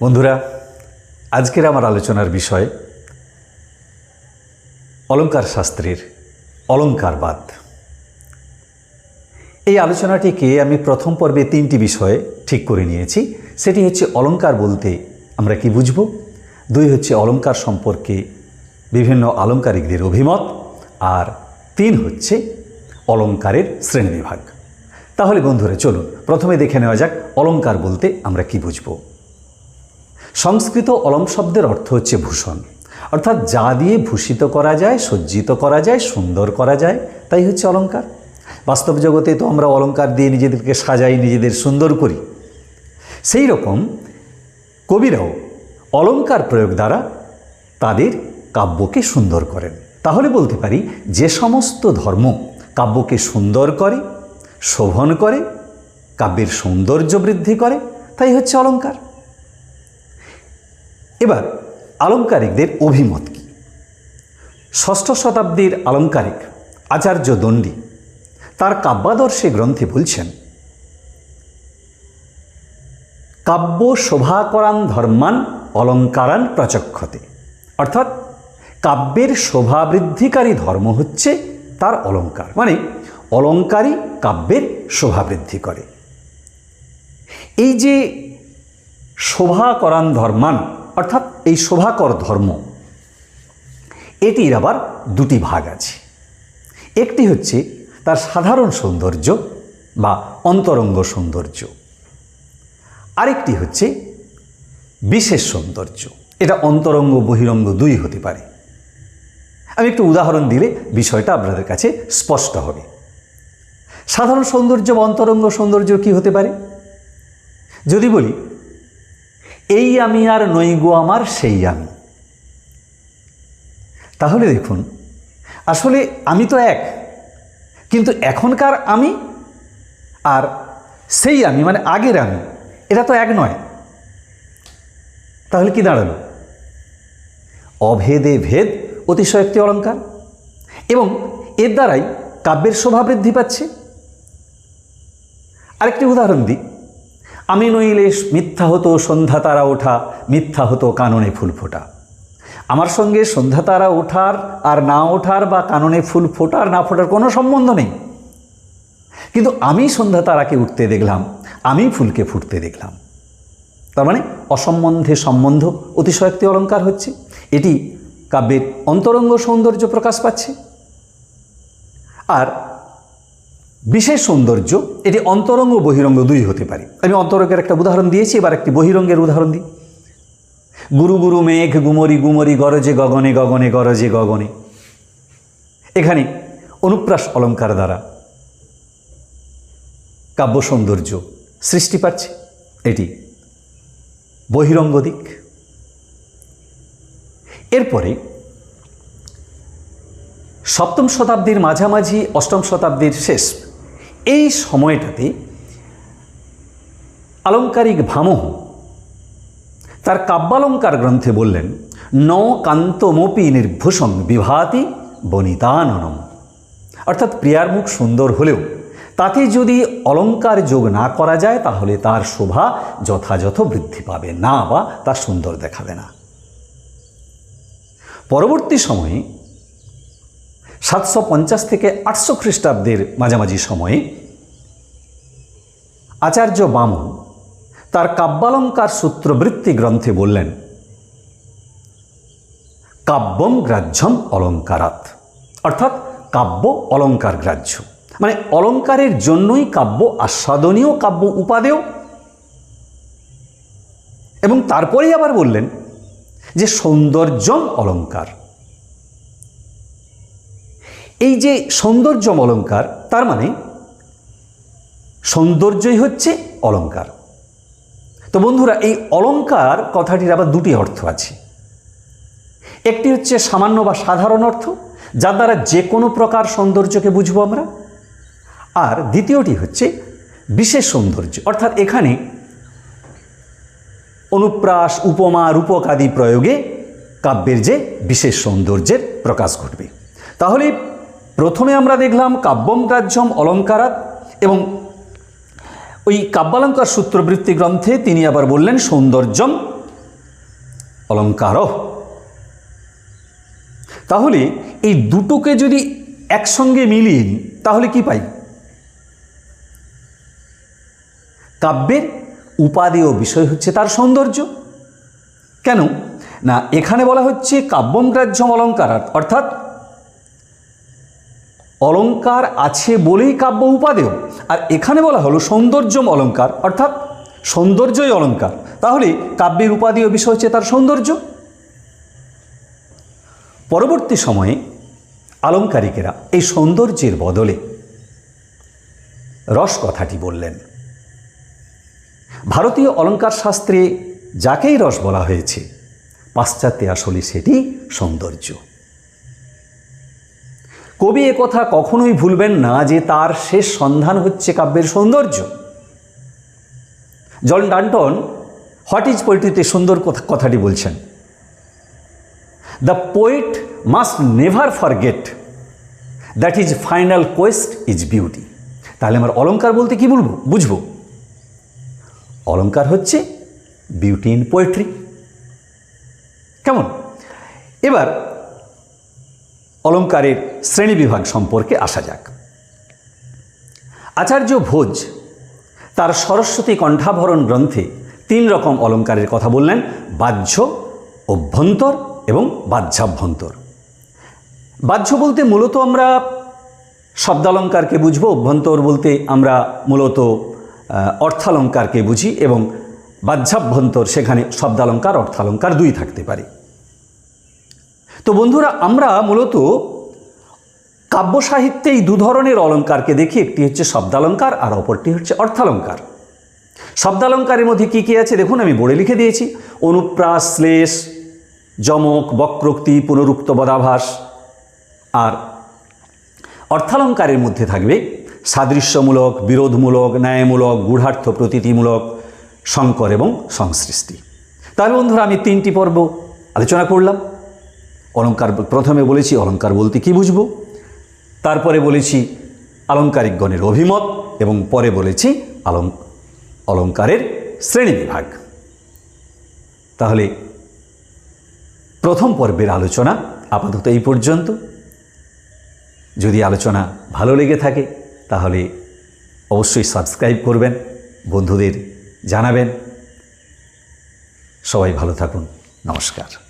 বন্ধুরা, আজকের আমার আলোচনার বিষয় অলঙ্কার শাস্ত্রের অলঙ্কারবাদ এই আলোচনাটিকে আমি প্রথম পর্বে তিনটি বিষয়ে ঠিক করে নিয়েছি। সেটি হচ্ছে অলঙ্কার বলতে আমরা কি বুঝব? দুই হচ্ছে অলঙ্কার সম্পর্কে বিভিন্ন আলঙ্কারিকদের অভিমত। আর তিন হচ্ছে অলঙ্কারের শ্রেণীবিভাগ। তাহলে বন্ধুরা, চলুন, প্রথমে দেখে নেওয়া যাক অলঙ্কার বলতে আমরা কি বুঝব। সংস্কৃত অলম শব্দের অর্থ হচ্ছে ভূষণ। অর্থাৎ যা দিয়ে ভূষিত করা যায়, সজ্জিত করা যায়, সুন্দর করা যায়, তাই হচ্ছে অলঙ্কার বাস্তব জগতে তো আমরা অলঙ্কার দিয়ে নিজেদেরকে সাজাই, নিজেদের সুন্দর করি। সেই রকম কবিরাও অলঙ্কার প্রয়োগ দ্বারা তাদের কাব্যকে সুন্দর করেন। তাহলে বলতে পারি, যে সমস্ত ধর্ম কাব্যকে সুন্দর করে, শোভন করে, কাব্যের সৌন্দর্য বৃদ্ধি করে, তাই হচ্ছে অলঙ্কার এবার আলঙ্কারিকদের অভিমত কি? ষষ্ঠ শতাব্দীর আলঙ্কারিক আচার্য দণ্ডী তার কাব্যাদর্শে গ্রন্থে বলছেন, কাব্য শোভাকরান ধর্মান অলঙ্কারান প্রচক্ষতে। অর্থাৎ, কাব্যের শোভাবৃদ্ধিকারী ধর্ম হচ্ছে তার অলঙ্কার মানে অলঙ্কারই কাব্যের শোভাবৃদ্ধি করে। এই যে শোভাকরান ধর্মান অর্থাৎ এই শোভাকর ধর্ম, এটির আবার দুটি ভাগ আছে। একটি হচ্ছে তার সাধারণ সৌন্দর্য বা অন্তরঙ্গ সৌন্দর্য। আরেকটি হচ্ছে বিশেষ সৌন্দর্য। এটা অন্তরঙ্গ বহিরঙ্গ দুই হতে পারে। আমি একটু উদাহরণ দিলে বিষয়টা আপনাদের কাছে স্পষ্ট হবে। সাধারণ সৌন্দর্য বা অন্তরঙ্গ সৌন্দর্য কি হতে পারে? যদি বলি এই আমি আর নই গো আমার, সেই আমি। তাহলে দেখুন, আসলে আমি তো এক, কিন্তু এখনকার আমি আর সেই আমি মানে আগের আমি, এটা তো এক নয়। তাহলে কি দাঁড়াল? অভেদে ভেদ অতিশয় একটি অলঙ্কার। এবং এর দ্বারাই কাব্যের শোভা বৃদ্ধি পাচ্ছে। আরেকটি উদাহরণ দিই। আমি নইলে মিথ্যা হতো সন্ধ্যা তারা ওঠা, মিথ্যা হতো কাননে ফুল ফোটা। আমার সঙ্গে সন্ধ্যা তারা ওঠার আর না ওঠার বা কাননে ফুল ফোটার না ফোটার কোনো সম্বন্ধ নেই। কিন্তু আমি সন্ধ্যা তারাকে উঠতে দেখলাম, আমি ফুলকে ফুটতে দেখলাম। তার মানে অসম্বন্ধে সম্বন্ধ অতিশয় একটি অলঙ্কার হচ্ছে। এটি কাব্যের অন্তরঙ্গ সৌন্দর্য প্রকাশ পাচ্ছে। আর বিশেষ সৌন্দর্য, এটি অন্তরঙ্গ বহিরঙ্গ দুই হতে পারে। আমি অন্তরঙ্গের একটা উদাহরণ দিয়েছি, এবার একটি বহিরঙ্গের উদাহরণ দিই। গুরু গুরু মেঘ গুমরি গুমরি গরজে গগনে গগনে গরজে গগনে। এখানে অনুপ্রাস অলঙ্কার দ্বারা কাব্য সৌন্দর্য সৃষ্টি পাচ্ছে। এটি বহিরঙ্গ দিক। এরপরে সপ্তম শতাব্দীর মাঝামাঝি, অষ্টম শতাব্দীর শেষ এই সময়টাতে আলঙ্কারিক ভামহ তার কাব্যালঙ্কার গ্রন্থে বললেন, ন কান্তমপি নির্ভূষং বিভাতি বনিতাননম। অর্থাৎ প্রিয়ার মুখ সুন্দর হলেও তাতে যদি অলঙ্কার যোগ না করা যায়, তাহলে তার শোভা যথাযথ বৃদ্ধি পাবে না বা তার সুন্দর দেখাবে না। পরবর্তী সময়ে সাতশো পঞ্চাশ থেকে আটশো খ্রিস্টাব্দের মাঝামাঝি সময়ে আচার্য বামন তার কাব্যালঙ্কার সূত্রবৃত্তি গ্রন্থে বললেন, কাব্যম গ্রাহ্যম অলঙ্কারাত অর্থাৎ কাব্য অলঙ্কার গ্রাহ্য। মানে অলঙ্কারের জন্যই কাব্য আস্বাদনীয়, কাব্য উপাদেয়। এবং তারপরেই আবার বললেন যে সৌন্দর্যম অলঙ্কার। এই যে সৌন্দর্যম অলঙ্কার, তার মানে সৌন্দর্যই হচ্ছে অলঙ্কার। তো বন্ধুরা, এই অলঙ্কার কথাটির আবার দুটি অর্থ আছে। একটি হচ্ছে সামান্য বা সাধারণ অর্থ, যার দ্বারা যে কোনো প্রকার সৌন্দর্যকে বুঝব আমরা। আর দ্বিতীয়টি হচ্ছে বিশেষ সৌন্দর্য, অর্থাৎ এখানে অনুপ্রাস, উপমা, রূপক আদি প্রয়োগে কাব্যের যে বিশেষ সৌন্দর্যের প্রকাশ ঘটবে। তাহলে প্রথমে আমরা দেখলাম কাব্যম গ্রাহ্যম অলঙ্কারাত এবং ওই কাব্যালঙ্কার সূত্রবৃত্তি গ্রন্থে তিনি আবার বললেন সৌন্দর্যম অলঙ্কার। তাহলে এই দুটোকে যদি একসঙ্গে মিলিয়ে তাহলে কি পাই? কাব্যের উপাদেয় বিষয় হচ্ছে তার সৌন্দর্য। কেন? না, এখানে বলা হচ্ছে কাব্যম গ্রাহ্যম অলঙ্কার অর্থাৎ অলঙ্কার আছে বলেই কাব্য উপাদেয়। আর এখানে বলা হলো সৌন্দর্যম অলঙ্কার, অর্থাৎ সৌন্দর্যই অলঙ্কার। তাহলে কাব্যের উপাদেয় বিষয় হচ্ছে তার সৌন্দর্য। পরবর্তী সময়ে আলঙ্কারিকেরা এই সৌন্দর্যের বদলে রস কথাটি বললেন। ভারতীয় অলঙ্কার শাস্ত্রে যাকেই রস বলা হয়েছে, পাশ্চাত্যে আসলে সেটি সৌন্দর্য। কবি কথা কখনোই ভুলবেন না যে তার শেষ সন্ধান হচ্ছে কাব্যের সৌন্দর্য। জন ডান্টন, হোয়াট ইজ পোয়েট্রিতে সুন্দর কথা কথাটি বলছেন, the poet must never forget that is final quest is beauty. তাহলে আমার অলঙ্কার বলতে কি বলব বুঝব। অলঙ্কার হচ্ছে বিউটি ইন পোয়েট্রি। কেমন? এবার অলঙ্কারের শ্রেণীবিভাগ সম্পর্কে আসা যাক। আচার্য ভোজ তার সরস্বতী কণ্ঠাভরণ গ্রন্থে তিন রকম অলঙ্কারের কথা বললেন, বাহ্য, অভ্যন্তর এবং বাহ্যাভ্যন্তর। বাহ্য বলতে মূলত আমরা শব্দালঙ্কারকে বুঝব, অভ্যন্তর বলতে আমরা মূলত অর্থালঙ্কারকে বুঝি এবং বাহ্যাভ্যন্তর সেখানে শব্দালঙ্কার, অর্থালঙ্কার দুই থাকতে পারে। তো বন্ধুরা, আমরা মূলত কাব্য সাহিত্যে এই দু ধরনের অলঙ্কারকে দেখি। একটি হচ্ছে শব্দালঙ্কার আর অপরটি হচ্ছে অর্থালঙ্কার। শব্দালঙ্কারের মধ্যে কী কী আছে? দেখুন, আমি বোর্ডে লিখে দিয়েছি। অনুপ্রাস শ্লেষ, যমক, বক্রোক্তি, পুনরুক্ত বদাভাস আর অর্থালঙ্কারের মধ্যে থাকবে সাদৃশ্যমূলক, বিরোধমূলক, ন্যায়মূলক, গূঢ়ার্থ প্রতীতিমূলক সংকর এবং সংসৃষ্টি। তাহলে বন্ধুরা, আমি তিনটি পর্ব আলোচনা করলাম। অলঙ্কার প্রথমে বলেছি অলঙ্কার বলতে কি বুঝব? তারপরে বলেছি আলঙ্কারিকগণের অভিমত, এবং পরে বলেছি অলং অলঙ্কারের শ্রেণীবিভাগ। তাহলে, প্রথম পর্বের আলোচনা আপাতত এই পর্যন্ত। যদি আলোচনা ভালো লেগে থাকে, তাহলে অবশ্যই সাবস্ক্রাইব করবেন, বন্ধুদের জানাবেন। সবাই ভালো থাকুন। নমস্কার।